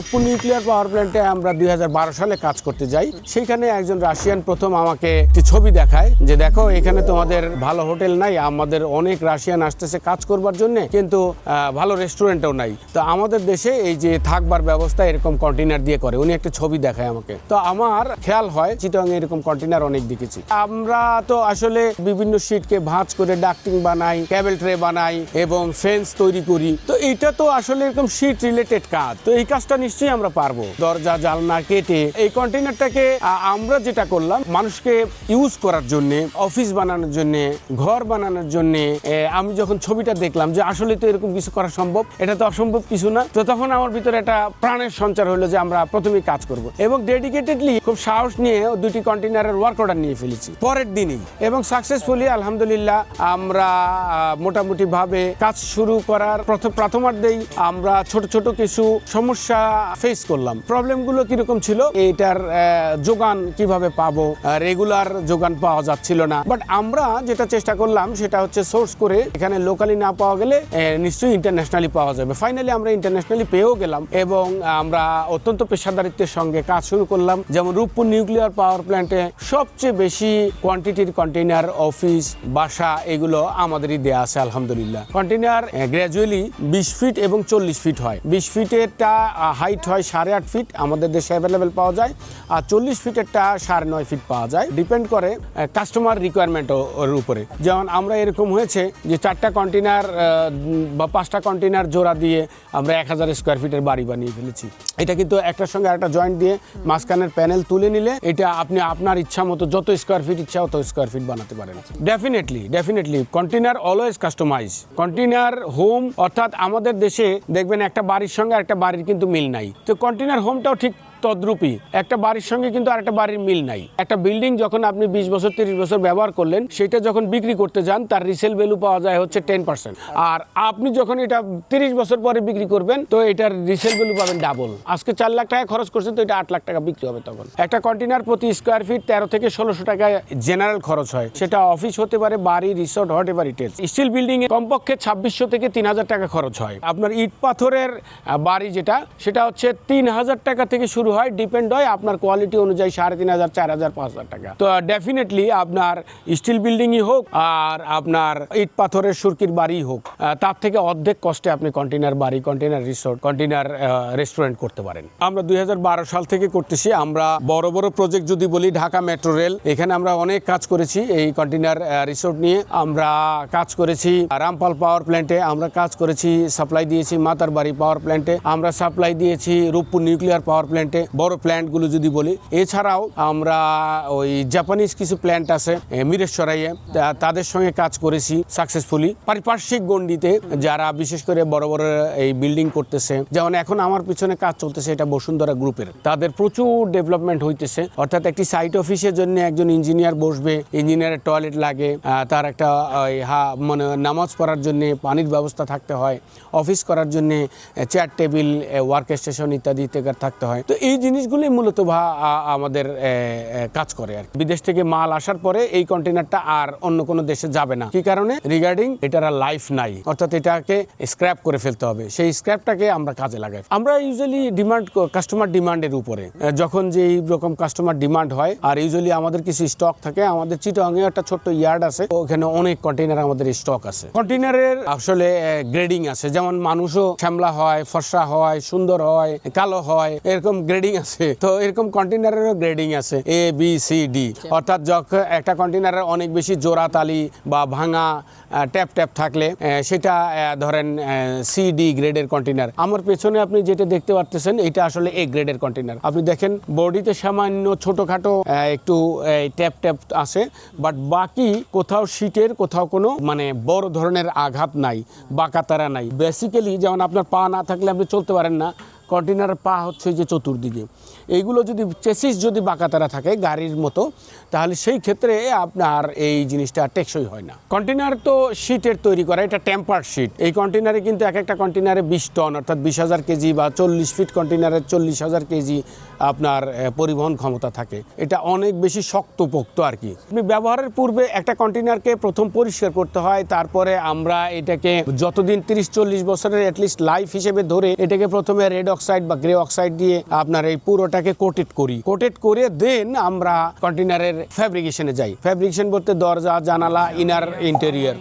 Rooppur nuclear power প্ল্যান্টে আমরা দুই সালে কাজ করতে যাই। সেইখানে একজন রাশিয়ান প্রথম আমাকে একটি ছবি দেখায় যে, দেখো, এখানে তোমাদের ভালো হোটেল নাই, আমাদের অনেক রাশিয়ান আসতেছে কাজ করবার জন্য, কিন্তু ভালো রেস্টুরেন্টও নাই। তো আমাদের দেশে এই যে থাকবার ব্যবস্থা এরকম কন্টেনার দিয়ে করে। উনি একটা ছবি দেখায় আমাকে। তো আমার খেয়াল হয় চিটং এরকম কন্টেনার অনেক দেখেছি। আমরা তো আসলে বিভিন্ন শিটকে ভাঁজ করে ডাক্টিং বানাই, ক্যাবেল ট্রে বানাই এবং ফেন্স তৈরি করি। তো এটা তো আসলে এরকম শিট রিলেটেড কাজ। তো এই কাজটা নিশ্চয়ই আমরা পারব। দরজা জালনা কেটে এই কন্টেনারটাকে আমরা যেটা করলাম, মানুষকে ইউজ করার জন্য অফিস বানানোর জন্য, ঘর বানানোর জন্য আমি যখন ছবিটা দেখলাম যে আসলে তো এরকম কিছু করা সম্ভব, এটা তো অসম্ভব কিছু না, তো তখন আমার ভিতরে একটা প্রাণের সঞ্চার হলো যে আমরা প্রথমে কাজ করব। এবং ডেডিকেটেডলি খুব সাহস নিয়ে দুটি কন্টেনারের ওয়ার্ক অর্ডার নিয়ে ফেলেছি, পরের দিনই। এবং সাকসেসফুলি আলহামদুলিল্লাহ, আমরা মোটামুটি ভাবে কাজ শুরু করার প্রথম প্রথমার্ধেই আমরা ছোট ছোট কিছু সমস্যা ফেস করলাম। প্রবলেমগুলো কীরকম ছিল? এইটার আহ, যোগান কীভাবে পাবো? রেগুলার যোগান পাওয়া যাচ্ছিল না। বাট আমরা যেটা চেষ্টা করলাম সেটা হচ্ছে সোর্স করে এখানে লোকালি না পাওয়া গেলে নিশ্চয়ই ইন্টারন্যাশনালি পাওয়া যাবে। ফাইনালি আমরা ইন্টারন্যাশনালি পেয়েও গেলাম এবং আমরা অত্যন্ত পেশাদারিত্বের সঙ্গে কাজ শুরু করলাম। যেমন রূপপুর নিউক্লিয়ার পাওয়ার প্ল্যান্টে সবচেয়ে বেশি কোয়ান্টিটির কন্টেইনার অফিস বাসা এগুলো আমাদেরই দেয়া আছে আলহামদুলিল্লাহ। কন্টেইনার গ্র্যাজুয়ালি বিশ ফিট এবং চল্লিশ ফিট হয়। বিশ ফিটেরটা হাইট হয় সাড়ে আট ফিট, আমাদের দেশে অ্যাভেলেবেল পাওয়া যায়। আর চল্লিশ ফিটেরটা সাড়ে নয় ফিট পাওয়া যায়। ডিপেন্ড করে কাস্টমার রিকোয়ারমেন্টের উপরে। যেমন আমরা এরকম হয়েছে যে চারটা কন্টেনার বা পাঁচটা কন্টেনার জোড়া দিয়ে আমরা এক হাজার স্কোয়ার ফিটের বাড়ি বানিয়ে ফেলেছি। এটা কিন্তু একটার সঙ্গে একটা জয়েন্ট দিয়ে মাঝখানের প্যানেল তুলে নিলে এটা আপনি আপনার ইচ্ছা মতো যত স্কোয়ার ফিট ইচ্ছা তত স্কোয়ার ফিট বানাতে পারেন। Definitely definitely container always customise container home অর্থাৎ আমাদের দেশে দেখবেন একটা বাড়ির সঙ্গে একটা বাড়ির কিন্তু মিল নাই। তো কন্টেনার হোমটাও ঠিক তদ্রূপী। একটা বাড়ির সঙ্গে কিন্তু আরেকটা বাড়ির মিল নাই। একটা বিল্ডিং যখন আপনি বিশ বছর, তিরিশ বছর ব্যবহার করলেন, সেটা যখন বিক্রি করতে যান, তার রিসেল ভ্যালু পাওয়া যায় হচ্ছে টেন পার্সেন্ট আর আপনি যখন এটা তিরিশ বছর পরে বিক্রি করবেন, তো এটার রিসেল ভ্যালু পাবেন ডাবল আজকে চার লাখ টাকা খরচ করছেন, তো এটা আট লাখ টাকা বিক্রি হবে তখন। একটা কন্টেনার প্রতি স্কোয়ার ফিট তেরো থেকে ষোলোশো টাকা জেনারেল খরচ হয়। সেটা অফিস হতে পারে, বাড়ি resort whatever it tells steel building এ কমপক্ষে ছাব্বিশশো থেকে তিন হাজার টাকা খরচ হয়। আপনার ইট পাথরের বাড়ি যেটা, সেটা হচ্ছে তিন হাজার টাকা থেকে শুরু হয় ডিপেন্ড হয় আপনার কোয়ালিটি অনুযায়ী সাড়ে তিন হাজার, চার হাজার, পাঁচ হাজার টাকা। তো ডেফিনেটলি আপনার স্টিল বিল্ডিংই হোক আর আপনার ইট পাথরের সুরকির বাড়ি হোক তার থেকে অর্ধেক কষ্টে আপনি কন্টেনার বাড়ি কন্টেনার রিসোর্ট কন্টেনার রেস্টুরেন্ট করতে পারেন। আমরা দুই হাজার বারো সাল থেকে করতেছি। আমরা বড় বড় প্রজেক্ট যদি বলি, ঢাকা মেট্রো রেল এখানে আমরা অনেক কাজ করেছি এই কন্টেনার রিসোর্ট নিয়ে। আমরা কাজ করেছি রামপাল পাওয়ার প্ল্যান্টে আমরা কাজ করেছি সাপ্লাই দিয়েছি মাতারবাড়ি পাওয়ার প্ল্যান্টে আমরা সাপ্লাই দিয়েছি রূপপুর নিউক্লিয়ার পাওয়ার প্ল্যান্টে বড় প্ল্যান্টগুলো যদি বলি। এছাড়াও আমরা ওই জাপানিজ কিছু প্ল্যান্ট আছে মিরেশ্বরাইয়ে তাদের সঙ্গে কাজ করেছি সাকসেসফুলি পারিপার্শ্বিক গণ্ডিতে যারা বিশেষ করে বড় বড় এই বিল্ডিং করতেছে, যেমন এখন আমার পিছনে কাজ চলতেছে এটা বসুন্ধরা গ্রুপের। তাদের প্রচুর ডেভেলপমেন্ট হইতেছে। অর্থাৎ একটি সাইট অফিসের জন্য একজন ইঞ্জিনিয়ার বসবে ইঞ্জিনিয়ারের টয়লেট লাগে তার একটা হা মানে নামাজ পড়ার জন্য পানির ব্যবস্থা থাকতে হয় অফিস করার জন্য চেয়ার টেবিল ওয়ার্ক স্টেশন ইত্যাদি ইত্যাদি থাকতে হয়। তো এই জিনিসগুলি মূলত আমাদের কাজ করে আর বিদেশ থেকে মাল আসার পরে এই কন্টেনারটা আর অন্য কোনো দেশে যাবে না। কি কারণে? রিগার্ডিং এটার আর লাইফ নাই। অর্থাৎ এটাকে স্ক্র্যাপ করে ফেলতে হবে। সেই স্ক্র্যাপটাকে আমরা কাজে লাগাই। আমরা ইউজুয়ালি ডিমান্ড কাস্টমার ডিমান্ডের উপরে। যখন যে এই রকম কাস্টমার ডিমান্ড হয়, আর ইউজুয়ালি আমাদের কিছু স্টক থাকে, আমাদের চিটংয়ে একটা ছোট্ট ইয়ার্ড আছে। ওখানে অনেক কন্টেনার আমাদের স্টক আছে। কন্টেনারের আসলে গ্রেডিং আছে। যেমন মানুষও শ্যামলা হয়, ফর্সা হয়, সুন্দর হয়, কালো হয়, এরকম গ্রেডিং আছে। তো এরকম কন্টেনারেরও গ্রেডিং আছে এ বি সি ডি অর্থাৎ যখন একটা কন্টেনারের অনেক বেশি জোড়া তালি বা ভাঙা ট্যাপ ট্যাপ থাকলে সেটা ধরেন সি ডি গ্রেডের কন্টেনার আমার পেছনে আপনি যেটা দেখতে পারতেছেন, এটা আসলে এ গ্রেডের কন্টেনার আপনি দেখেন, বডিতে সামান্য ছোটখাটো একটু ট্যাপ ট্যাপ আছে বাট বাকি কোথাও শীটের, কোথাও কোনো মানে বড় ধরনের আঘাত নাই বাঁকাতারা নাই। বেসিক্যালি যেমন আপনার পা না থাকলে আপনি চলতে পারেন না কন্টেনারের পা হচ্ছে যে চতুর্দিকে। এইগুলো যদি চেসিস যদি বাঁকাতারা থাকে গাড়ির মতো, তাহলে সেই ক্ষেত্রে আপনার এই জিনিসটা টেকসই হয় না। কন্টেনার তো শীটের তৈরি করা, এটা টেম্পার শীট। এই কন্টেনারে কিন্তু এক একটা কন্টেনারে বিশ টন, অর্থাৎ বিশ হাজার কেজি বা চল্লিশ ফিট কন্টেনারে চল্লিশ হাজার কেজি আপনার পরিবহন ক্ষমতা থাকে। এটা অনেক বেশি শক্তপোক্ত আর কি। আপনি ব্যবহারের পূর্বে একটা কন্টেনারকে প্রথম পরিষ্কার করতে হয়, তারপরে আমরা এটাকে যতদিন তিরিশ চল্লিশ বছরের অ্যাটলিস্ট লাইফ হিসেবে ধরে, এটাকে প্রথমে রেড অক্সাইড বা গ্রে অক্সাইড দিয়ে আপনার এই পুরোটাকে কোটেড করি। কোটেড করে দেন আমরা কন্টেনারের ফ্যাব্রিকেশনে যাই। ফ্যাব্রিকেশন বলতে দরজা, জানালা ইনার ইন্টেরিয়র